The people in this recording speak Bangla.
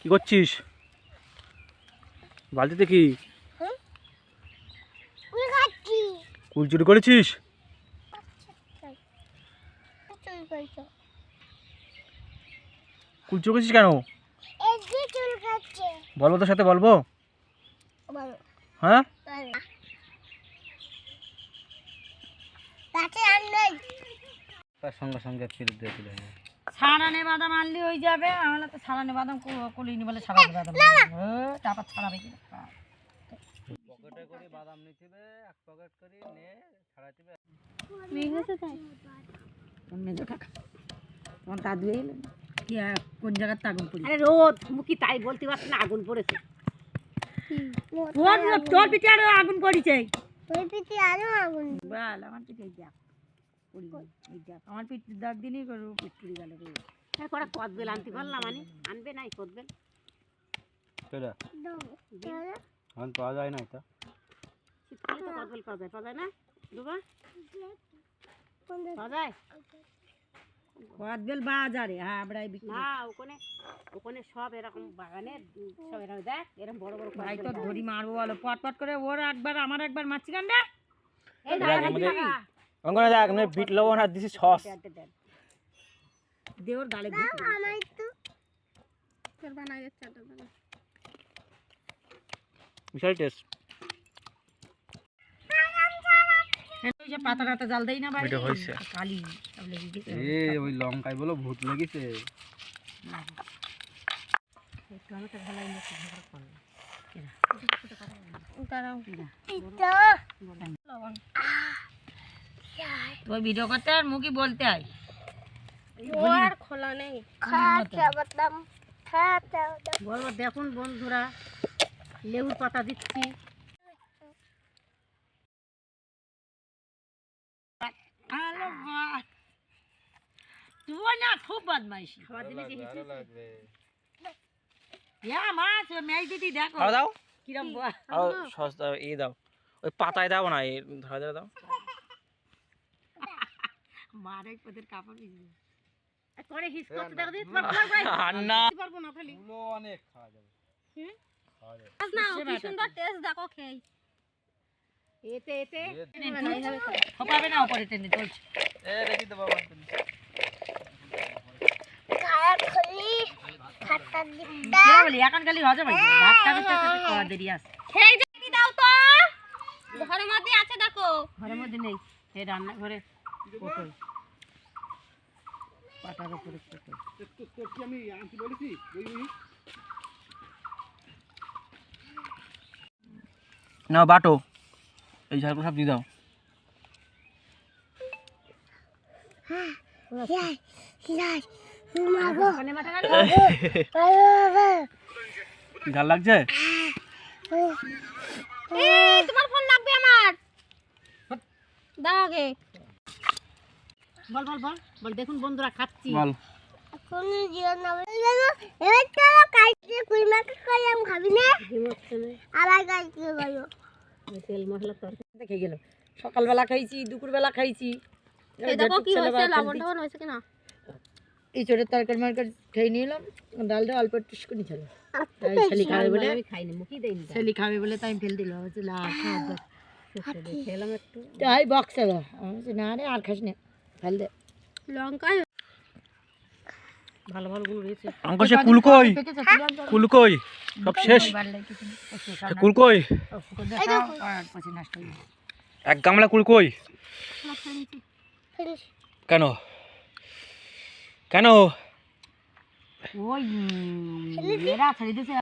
কি করছিস? বালতিতে কি? কুল চুরি করেছিস? কুল চুরি করেছিস কেন? বলব তোর সাথে বলব? হ্যাঁ? তার সঙ্গে সঙ্গে ফিরে দিয়ে দিল ছাড়ানে বাদাম আনলি হয়ে যাবে। আমরা তো ছাড়ানে বাদাম কু- কুলিনি বলে ছাড়ানে বাদাম তারপর ছাড়াবে কি পকেটে করে বাদাম নিতিবে এক পকেট করে কাকা। তোমার দাদু এলো কি কোন জায়গার আগুন পড়ি? আরে রোদ মুখি তাই বলতে পারছি না আগুন পড়েছে। তোর তোর পিঠে আরও আগুন পড়িছে। বল আমার পিঠে এই দেখ পড়ি গেল এই দেখ আমার পিঠ দাগ দিনই করো পিঠ পুড়ি গেল হ্যাঁ কদবেল আনতে পারলাম মানে আনবে নাই কদবেল সেটা এখন পাওয়া যায় না এটা। শীতকালে তো কদবেল পাওয়া যায়? পাওয়া যায় না? দুবা? পাওয়া যায়? কদবেল বাজারে হ্যাঁ আমরা বিক্রি না ওখানে ওখানে সব এরকম বাগানে সব এরকম দেখ এরকম বড় বড় ভাই তো ধরি মারবো বলো পট পট করে ওর একবার আমার একবার মারছি কান রে? এই দাঁড়া থাকা। অঙ্গনে দেখ আমি বিট লবণ আর দিছি সস। দেন, দেন, দেন। গালে বিশাল টেস্ট পাতা টাতা জাল দেই না ভাই। কালি এ ওই লঙ্কায় বলো ভূত লেগেছে। তুই ভিডিও করতে আর মুখই বলতে হয় খোলা নেই। বলব দেখুন বন্ধুরা লেবুর পাতা দিচ্ছি। তুই না খুব বদমাইশি। খাবার দিলে যে হিসেবে মাছ মেয়ে দিদি দেখো। দাও। কিরম দাও এই দাও। ওই পাতায় দাও না ধরে ধরে দাও। মারে তোদের কাপড় ভিজে করে হিস করতে দেখো দিই তোমার ঘর বাড়ি আর না। পারব না খালি। অনেক খাওয়া যাবে। এতে এতে। খোপাবে না ওপরে টেনে চলছে। এ রেখে দেবো কিরা বলি এখন খালি হজম হয়েছে ভাত খাবে তো একটু খাওয়া দেরি আছে। ঘরের মধ্যে আছে দেখো। ঘরের মধ্যে নেই। রান্নাঘরে পটল পাটার উপরে পটল না বাটো। এই ঝালগুলো সব দিয়ে দাও। ঝাল লাগছে? তোমার ফোন লাগবে আমার। দাও আগে। বল বল বল বল দেখুন বন্ধুরা খাচ্ছি। বল। তেল মশলা তরকারি দেখে গেল। সকালবেলা খাইছি দুপুরবেলা খাইছি। দেখো কি হয়েছে লবণ। টবণ হয়েছে কিনা? এই চোরের তরকারি মারকারি খেয়ে নিলাম ডালটা অল্প একটু করে ছিল ছেলে খাবে বলে আমি খাইনি মুখি দেইনি। ছেলে খাবে বলে তাই ফেল দিল না দরকার সত্যি খেলাম একটু। তাই বক্সে দাও না রে আর খাস না। ফেল লঙ্কা ভালো ভালো গুলো রয়েছে অঙ্ক সে কুলকই। কুলকই সব শেষ? কুলকই। এক গামলা কুলকই কেন? কেন? ওই এরা ছেড়ে দিয়েছে।